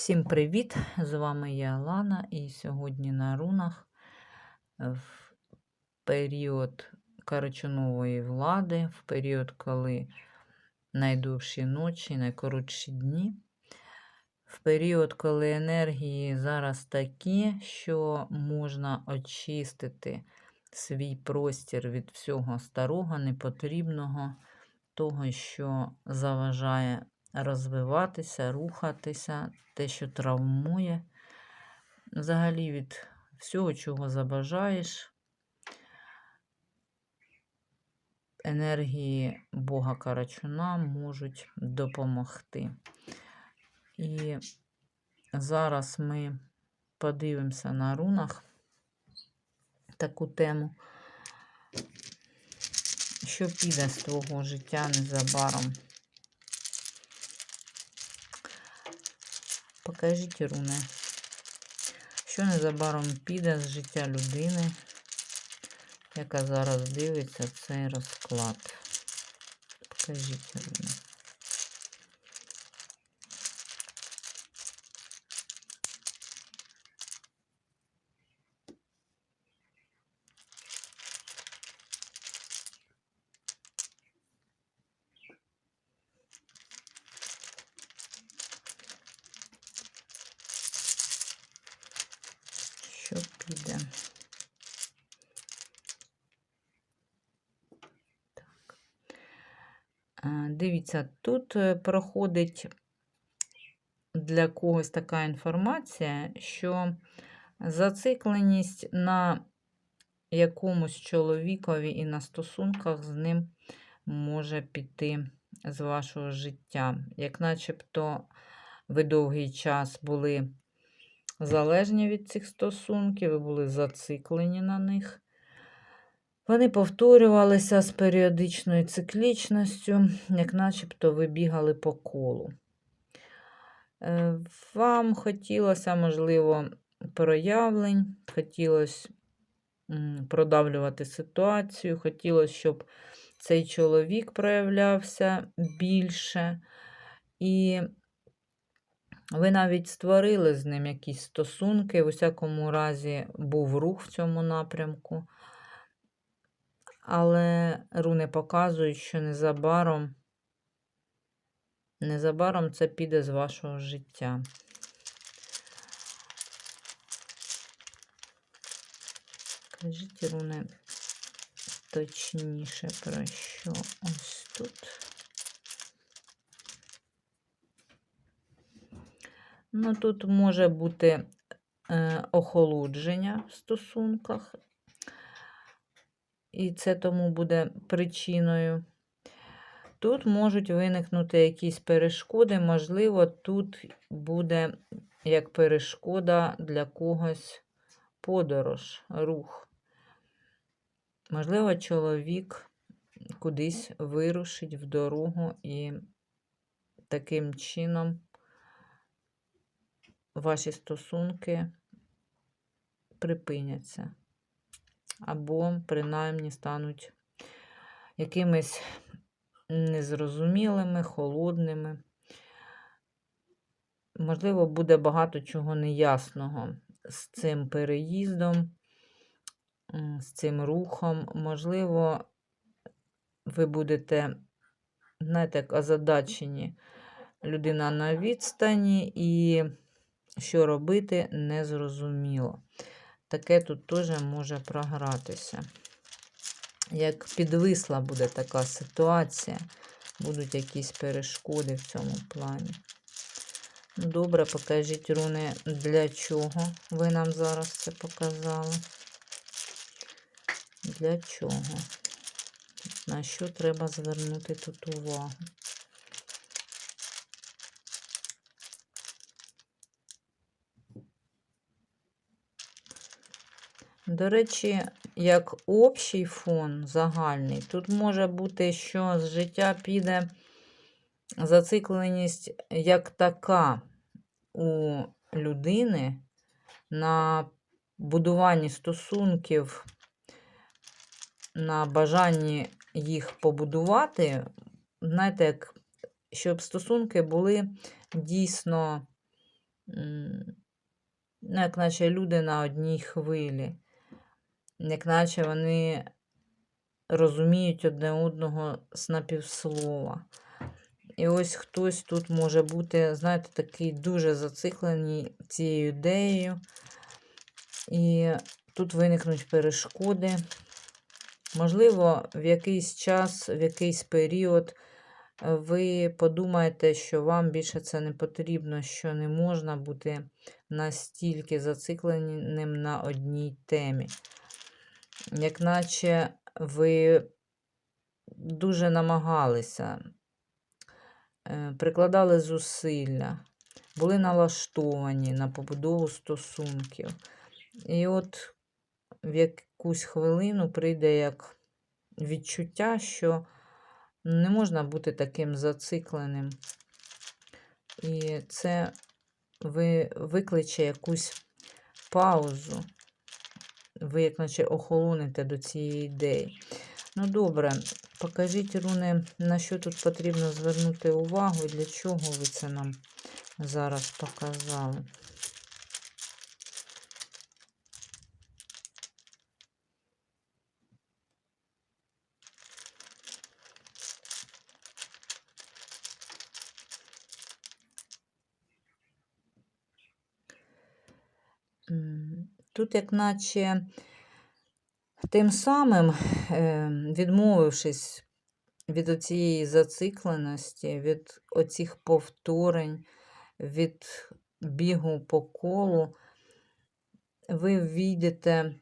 Всім привіт! З вами я Лана, і сьогодні на рунах в період карачунової влади, в період, коли найдовші ночі, найкоротші дні, в період, коли енергії зараз такі, що можна очистити свій простір від всього старого, непотрібного, того, що заважає розвиватися, рухатися, те, що травмує. Взагалі від всього, чого забажаєш. Енергії Бога Карачуна можуть допомогти. І зараз ми подивимося на рунах таку тему, що піде з твого життя незабаром. Покажіть руни, що незабаром піде з життя людини, яка зараз дивиться цей розклад. Покажіть руни. Що піде? Так. А, Дивіться, тут е, проходить для когось така інформація, що зацикленість на якомусь чоловікові і на стосунках з ним може піти з вашого життя. Як начебто ви довгий час були залежні від цих стосунків, ви були зациклені на них. Вони повторювалися з періодичною циклічністю, як начебто ви бігали по колу. Е, Вам хотілося, можливо, проявлень, хотілося продавлювати ситуацію, хотілося, щоб цей чоловік проявлявся більше. І ви навіть створили з ним якісь стосунки, в усякому разі був рух в цьому напрямку. Але руни показують, що незабаром, незабаром це піде з вашого життя. Кажіть, руни, точніше про що ось тут. Ну, тут може бути е, охолодження в стосунках, і це тому буде причиною. Тут можуть виникнути якісь перешкоди, можливо, тут буде як перешкода для когось подорож, рух. Можливо, чоловік кудись вирушить в дорогу і таким чином ваші стосунки припиняться. Або, принаймні, стануть якимись незрозумілими, холодними. Можливо, буде багато чого неясного з цим переїздом, з цим рухом. Можливо, ви будете, знаєте, як озадачені людина на відстані і що робити, незрозуміло. Таке тут теж може програтися. Як підвисла буде така ситуація, будуть якісь перешкоди в цьому плані. Добре, покажіть, руни, для чого ви нам зараз це показали. Для чого? На що треба звернути тут увагу? Речі, як общий фон загальний, тут може бути, що з життя піде зацикленість як така у людини на будуванні стосунків, на бажанні їх побудувати, знаєте, як щоб стосунки були дійсно ну, як наче люди на одній хвилі, як наче вони розуміють одне одного з напівслова. І ось хтось тут може бути, знаєте, такий дуже зациклений цією ідеєю. І тут виникнуть перешкоди. Можливо, в якийсь час, в якийсь період е, ви подумаєте, що вам більше це не потрібно, що не можна бути настільки зацикленим на одній темі. Як наче ви дуже намагалися, е, прикладали зусилля, були налаштовані на побудову стосунків. І от в якусь хвилину прийде як відчуття, що не можна бути таким зацикленим. І це ви, викличе якусь паузу. Ви, як наче, охолоните до цієї ідеї. Ну, добре, покажіть, руни, на що тут потрібно звернути увагу і для чого ви це нам зараз показали. М, Тут, як наче, тим самим, е, відмовившись від оцієї зацикленості, від оцих повторень, від бігу по колу, ви ввійдете,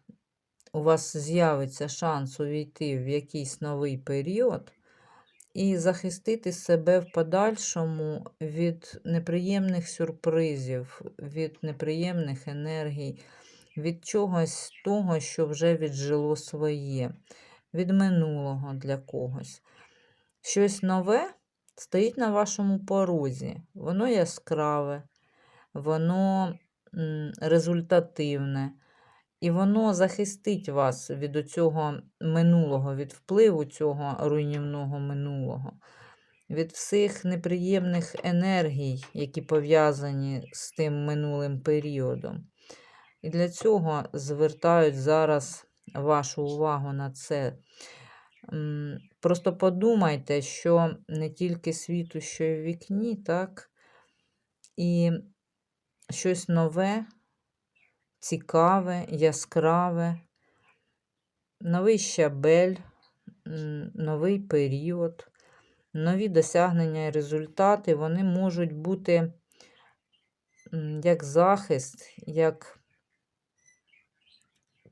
у вас з'явиться шанс увійти в якийсь новий період і захистити себе в подальшому від неприємних сюрпризів, від неприємних енергій, від чогось того, що вже віджило своє, від минулого для когось. Щось нове стоїть на вашому порозі. Воно яскраве, воно результативне. І воно захистить вас від цього минулого, від впливу цього руйнівного минулого, від всіх неприємних енергій, які пов'язані з тим минулим періодом. І для цього звертають зараз вашу увагу на це. Просто подумайте, що не тільки світу, що й в вікні, так? І щось нове цікаве, яскраве, новий щабель, новий період, нові досягнення і результати, вони можуть бути як захист, як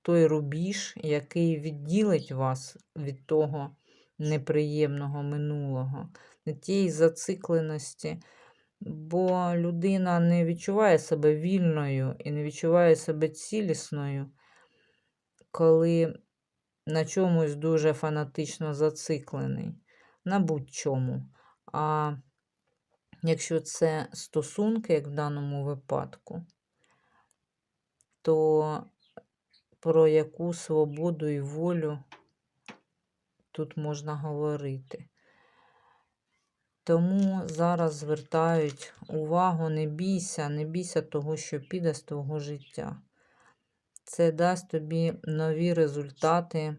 той рубіж, який відділить вас від того неприємного минулого, від тієї зацикленості. Бо людина не відчуває себе вільною і не відчуває себе цілісною, коли на чомусь дуже фанатично зациклений, на будь-чому. А якщо це стосунки, як в даному випадку, то про яку свободу і волю тут можна говорити. Тому зараз звертають увагу, не бійся, не бійся того, що піде з твого життя. Це дасть тобі нові результати,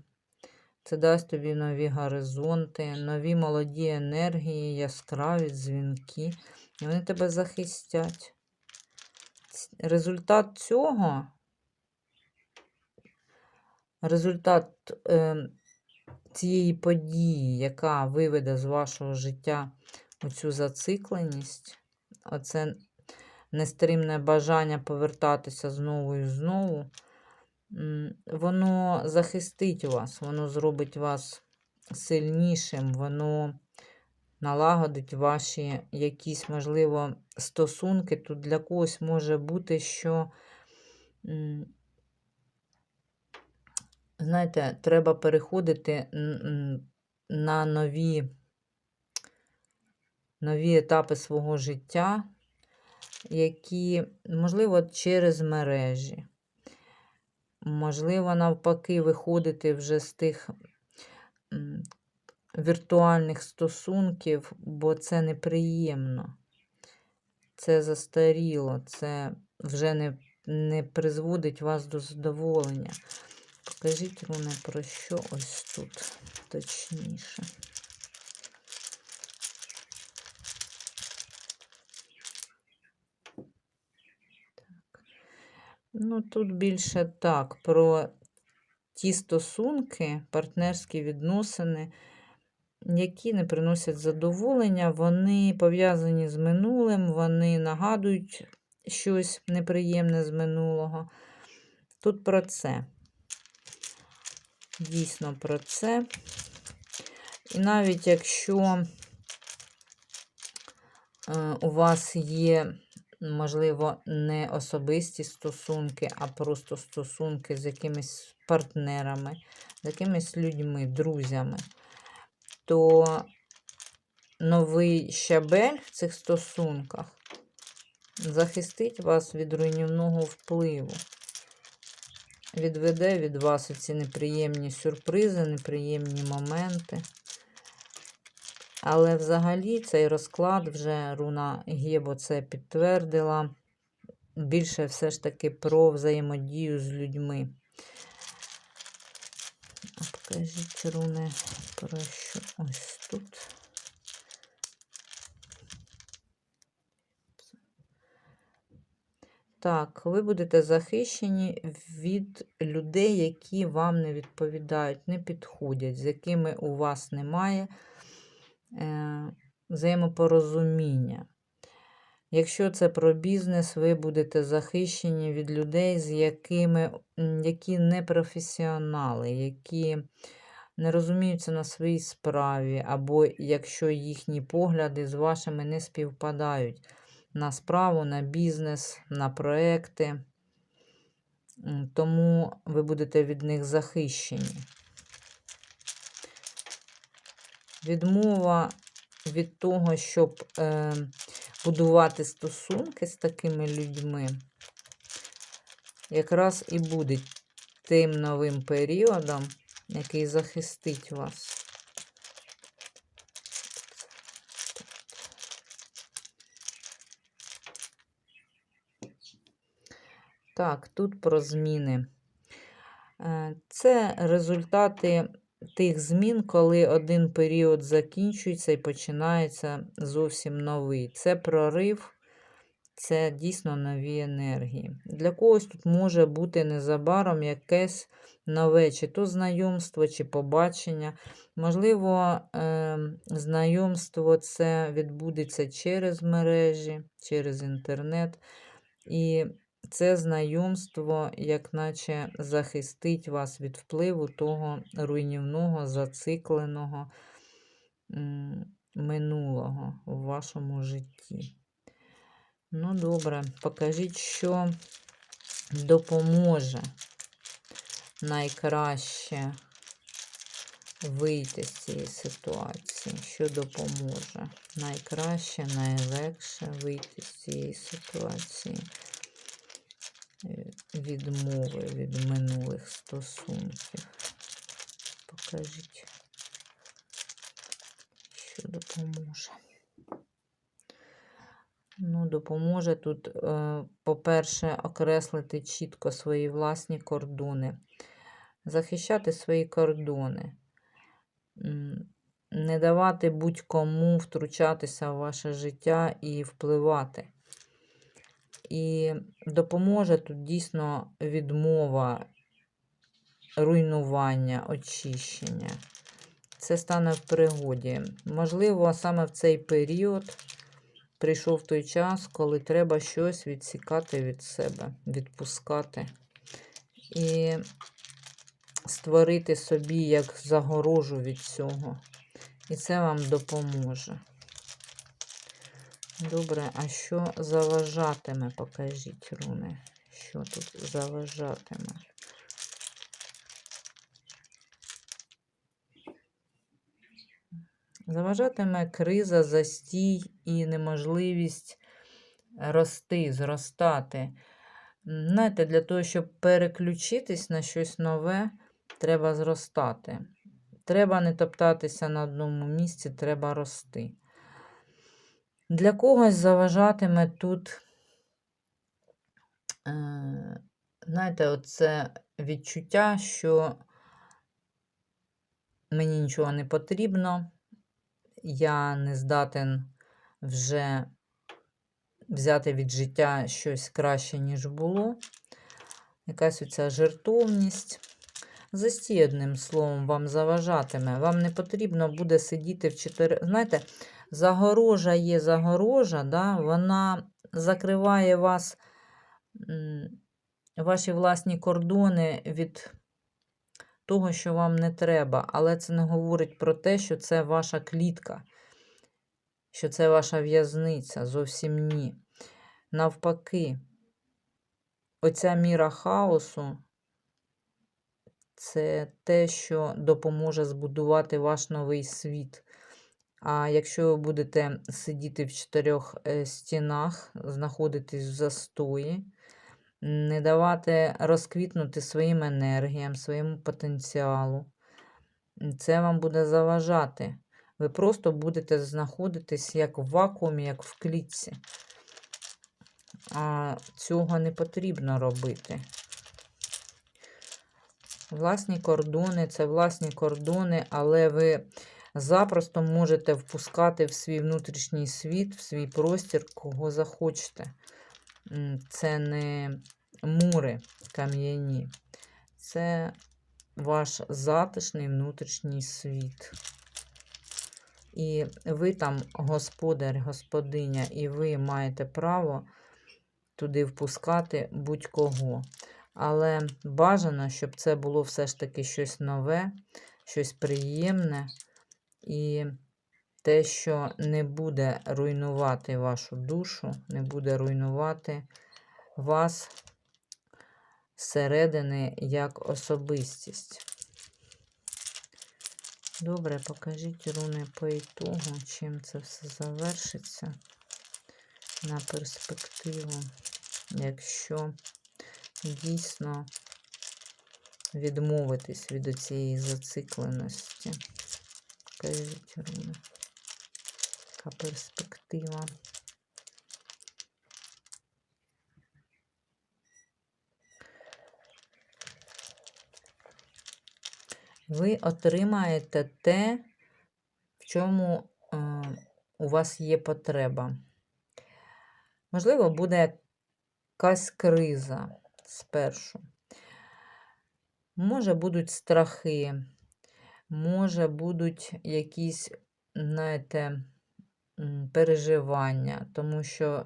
це дасть тобі нові горизонти, нові молоді енергії, яскраві дзвінки, і вони тебе захистять. Результат цього, результат е, цієї події, яка виведе з вашого життя оцю зацикленість, оце нестримне бажання повертатися знову і знову, воно захистить вас, воно зробить вас сильнішим, воно налагодить ваші якісь, можливо, стосунки. Тут для когось може бути, що, знаєте, треба переходити на нові нові етапи свого життя, які, можливо, через мережі. Можливо, навпаки, виходити вже з тих віртуальних стосунків, бо це неприємно. це застаріло, це вже не, не призводить вас до задоволення. Покажіть, руни, про що ось тут точніше. Ну, тут більше так, про ті стосунки, партнерські відносини, які не приносять задоволення, вони пов'язані з минулим, вони нагадують щось неприємне з минулого. Тут про це. Дійсно про це. І навіть якщо е, у вас є можливо, не особисті стосунки, а просто стосунки з якимись партнерами, з якимись людьми, друзями, то новий щабель в цих стосунках захистить вас від руйнівного впливу. Відведе від вас ці неприємні сюрпризи, неприємні моменти. Але взагалі цей розклад вже руна Гєбо це підтвердила. Більше все ж таки про взаємодію з людьми. Покажіть руни про що ось тут. Так, ви будете захищені від людей, які вам не відповідають, не підходять, з якими у вас немає Е, взаємопорозуміння. Якщо це про бізнес, ви будете захищені від людей, з якими, які не професіонали, які не розуміються на своїй справі, або якщо їхні погляди з вашими не співпадають на справу, на бізнес, на проекти, тому ви будете від них захищені. відмова від того, щоб е, будувати стосунки з такими людьми, якраз і буде тим новим періодом, який захистить вас. Так, тут про зміни. Е, це результати тих змін, коли один період закінчується і починається зовсім новий. Це прорив, це дійсно нові енергії. Для когось тут може бути незабаром якесь нове, чи то знайомство, чи побачення. Можливо, ем, знайомство це відбудеться через мережі, через інтернет. І це знайомство, як наче захистить вас від впливу того руйнівного, зацикленого минулого в вашому житті. Ну, добре, покажіть, що допоможе найкраще вийти з цієї ситуації, що допоможе найкраще, найлегше вийти з цієї ситуації. Відмови від минулих стосунків. Покажіть, що допоможе. Ну, допоможе тут, е, по-перше, окреслити чітко свої власні кордони, захищати свої кордони, не давати будь-кому втручатися в ваше життя і впливати. І допоможе тут дійсно відмова, руйнування, очищення. Це стане в пригоді. Можливо, саме в цей період прийшов той час, коли треба щось відсікати від себе, відпускати. І створити собі як загорожу від цього. І це вам допоможе. Добре, а що заважатиме? Покажіть, руни. Що тут заважатиме? Заважатиме криза, застій і неможливість рости, зростати. Знаєте, для того, щоб переключитись на щось нове, треба зростати. Треба не топтатися на одному місці, треба рости. Для когось заважатиме тут, е, знаєте, оце відчуття, що мені нічого не потрібно, я не здатен вже взяти від життя щось краще, ніж було. Якась оця жертовність. Застій, одним словом, вам заважатиме. Вам не потрібно буде сидіти в чотири. Знаєте, загорожа є загорожа, да? вона закриває вас, ваші власні кордони від того, що вам не треба. Але це не говорить про те, що це ваша клітка, що це ваша в'язниця. Зовсім ні. Навпаки, оця міра хаосу це те, що допоможе збудувати ваш новий світ. А якщо ви будете сидіти в чотирьох е, стінах, знаходитись в застої, не давати розквітнути своїм енергіям, своєму потенціалу, це вам буде заважати. Ви просто будете знаходитись як в вакуумі, як в клітці. А цього не потрібно робити. Власні кордони це власні кордони, але ви запросто можете впускати в свій внутрішній світ, в свій простір, кого захочете. Це не мури кам'яні, це ваш затишний внутрішній світ. І ви там господар, господиня, і ви маєте право туди впускати будь-кого. Але бажано, щоб це було все ж таки щось нове, щось приємне і те, що не буде руйнувати вашу душу, не буде руйнувати вас зсередини як особистість. Добре, покажіть руни по ітогу, чим це все завершиться на перспективу, якщо дійсно відмовитись від цієї зацикленості. Покажіть руни. Яка перспектива. Ви отримаєте те, в чому е, у вас є потреба. Можливо, буде якась криза спершу. Може, будуть страхи, може, будуть якісь, знаєте, переживання, тому що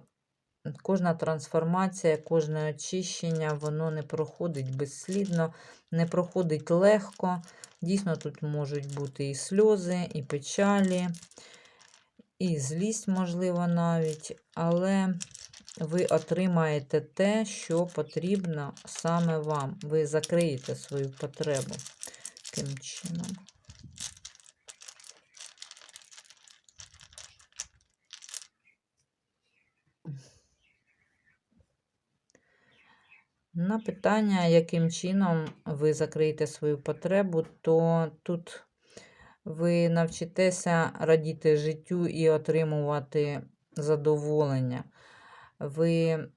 кожна трансформація, кожне очищення, воно не проходить безслідно, не проходить легко. Дійсно, тут можуть бути і сльози, і печалі, і злість, можливо, навіть, але ви отримаєте те, що потрібно саме вам. Ви закриєте свою потребу. Таким чином. На питання, яким чином ви закриєте свою потребу, то тут ви навчитеся радіти життю і отримувати задоволення. Ви,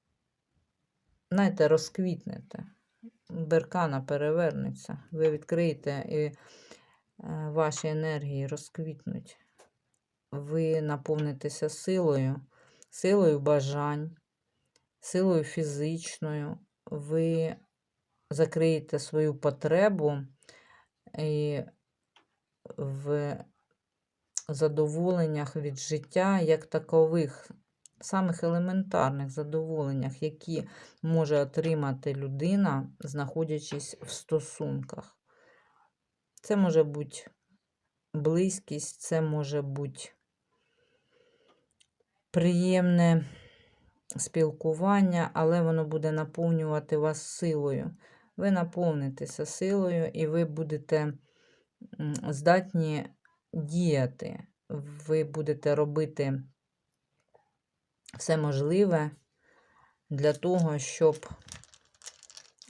знаєте, розквітнете. Беркана перевернеться. Ви відкриєте і е, ваші енергії розквітнуть. Ви наповнитеся силою, силою бажань, силою фізичною. Ви закриєте свою потребу і в задоволеннях від життя як такових, самих елементарних задоволеннях, які може отримати людина, знаходячись в стосунках. Це може бути близькість, це може бути приємне спілкування, але воно буде наповнювати вас силою. Ви наповнитеся силою, і ви будете здатні діяти. Ви будете робити все можливе для того, щоб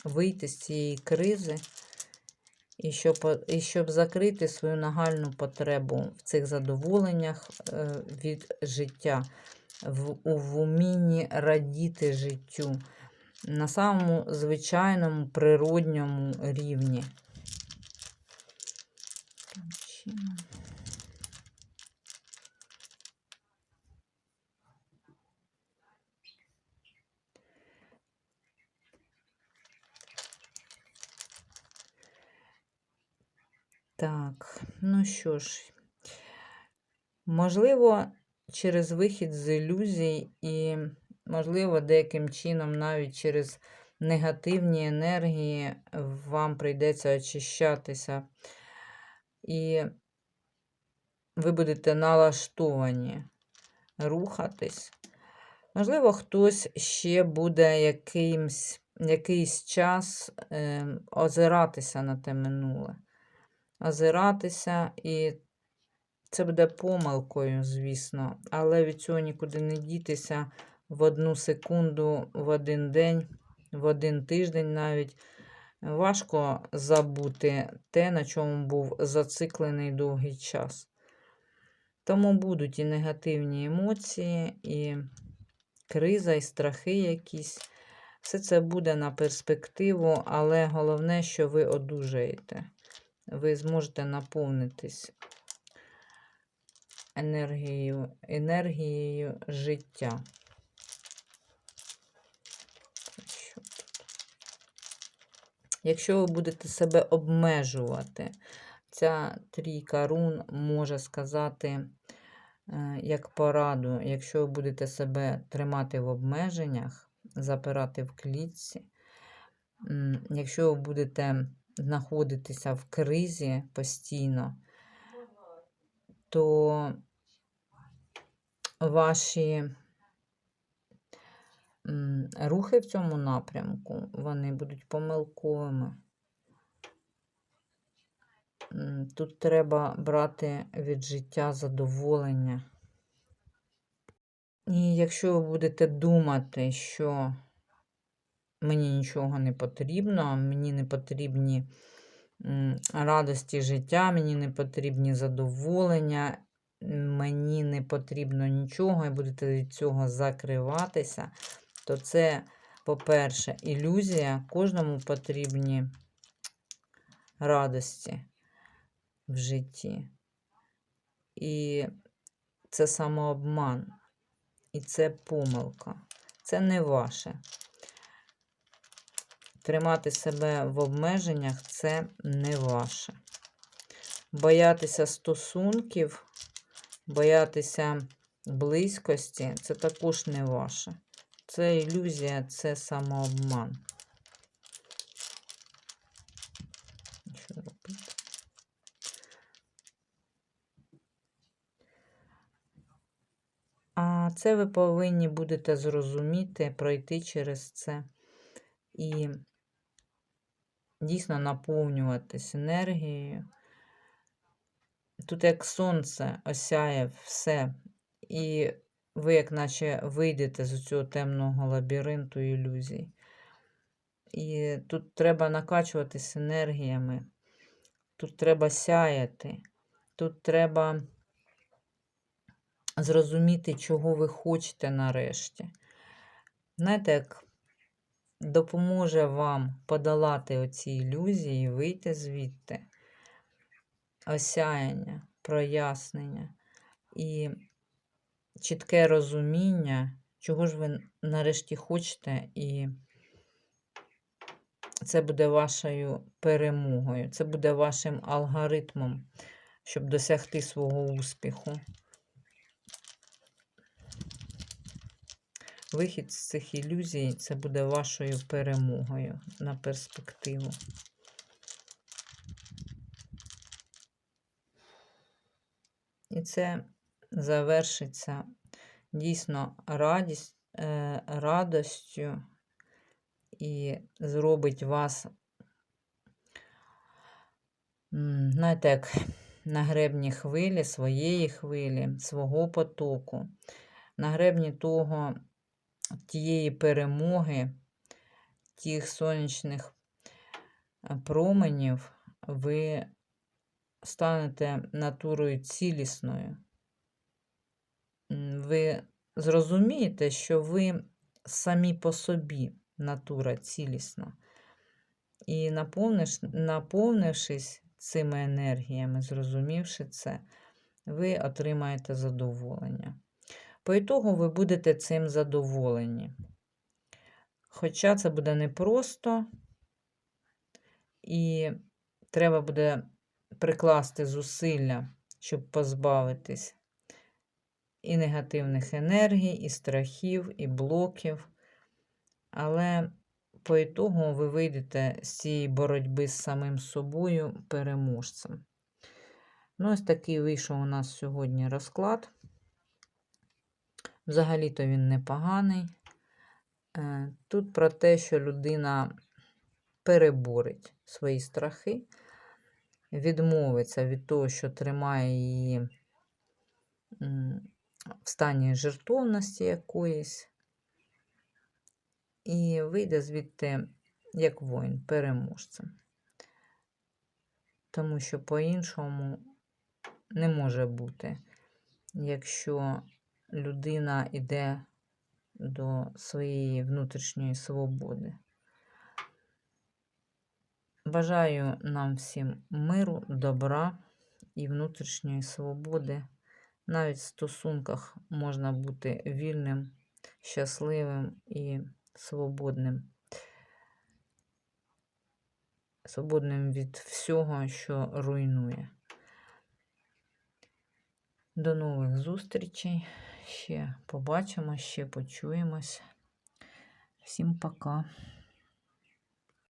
вийти з цієї кризи і щоб, і щоб закрити свою нагальну потребу в цих задоволеннях е, від життя. в, у вмінні радіти життю на самому звичайному природньому рівні. Таким чином. Так, що ж, можливо, через вихід з ілюзій і, можливо, деяким чином навіть через негативні енергії вам прийдеться очищатися. І ви будете налаштовані рухатись. Можливо, хтось ще буде якимсь, якийсь час е, озиратися на те минуле. Озиратися, і це буде помилкою, звісно, але від цього нікуди не дітися в одну секунду, в один день, в один тиждень навіть. Важко забути те, на чому був зациклений довгий час. Тому будуть і негативні емоції, і криза, і страхи якісь. Все це буде на перспективу, але головне, що ви одужаєте. Ви зможете наповнитись енергією, енергією життя. Якщо ви будете себе обмежувати, ця трійка рун може сказати, е, як пораду, якщо ви будете себе тримати в обмеженнях, запирати в клітці, якщо ви будете знаходитися в кризі постійно, то ваші рухи в цьому напрямку, вони будуть помилковими. Тут треба брати від життя задоволення. І якщо ви будете думати, що мені нічого не потрібно, мені не потрібні радості життя, мені не потрібні задоволення, мені не потрібно нічого, і будете від цього закриватися, то це, по-перше, ілюзія, кожному потрібні радості в житті. І це самообман, і це помилка. Це не ваше. Тримати себе в обмеженнях це не ваше. Боятися стосунків, боятися близькості це також не ваше. Це ілюзія, це самообман. Що робити? А це ви повинні будете зрозуміти, пройти через це і дійсно наповнюватись енергією. Тут як сонце осяє все, і ви, як наче, вийдете з цього темного лабіринту ілюзій. І тут треба накачуватись енергіями, тут треба сяяти, тут треба зрозуміти, чого ви хочете нарешті. Знаєте, як допоможе вам подолати оці ілюзії і вийти звідти осяяння, прояснення і чітке розуміння, чого ж ви нарешті хочете, і це буде вашою перемогою, це буде вашим алгоритмом, щоб досягти свого успіху. Вихід з цих ілюзій це буде вашою перемогою на перспективу. І це завершиться дійсно радість, е, радостю і зробить вас, знаєте, як на гребні хвилі, своєї хвилі, свого потоку, на гребні того, тієї перемоги, тих сонячних е, променів, ви станете натурою цілісною. Ви зрозумієте, що ви самі по собі натура цілісна. І наповнившись цими енергіями, зрозумівши це, ви отримаєте задоволення. По ітогу ви будете цим задоволені. Хоча це буде непросто, і треба буде прикласти зусилля, щоб позбавитись і негативних енергій, і страхів, і блоків. Але по ітогу ви вийдете з цієї боротьби з самим собою переможцем. Ну, ось такий вийшов у нас сьогодні розклад. Взагалі-то він непоганий. Е, Тут про те, що людина переборить свої страхи, відмовиться від того, що тримає її в стані жертовності якоїсь, і вийде звідти як воїн, переможцем. Тому що по-іншому не може бути, якщо людина йде до своєї внутрішньої свободи. Бажаю нам всім миру, добра і внутрішньої свободи. Навіть в стосунках можна бути вільним, щасливим і свободним. Свободним від всього, що руйнує. До нових зустрічей. Ще побачимо, ще почуємось. Всім пока.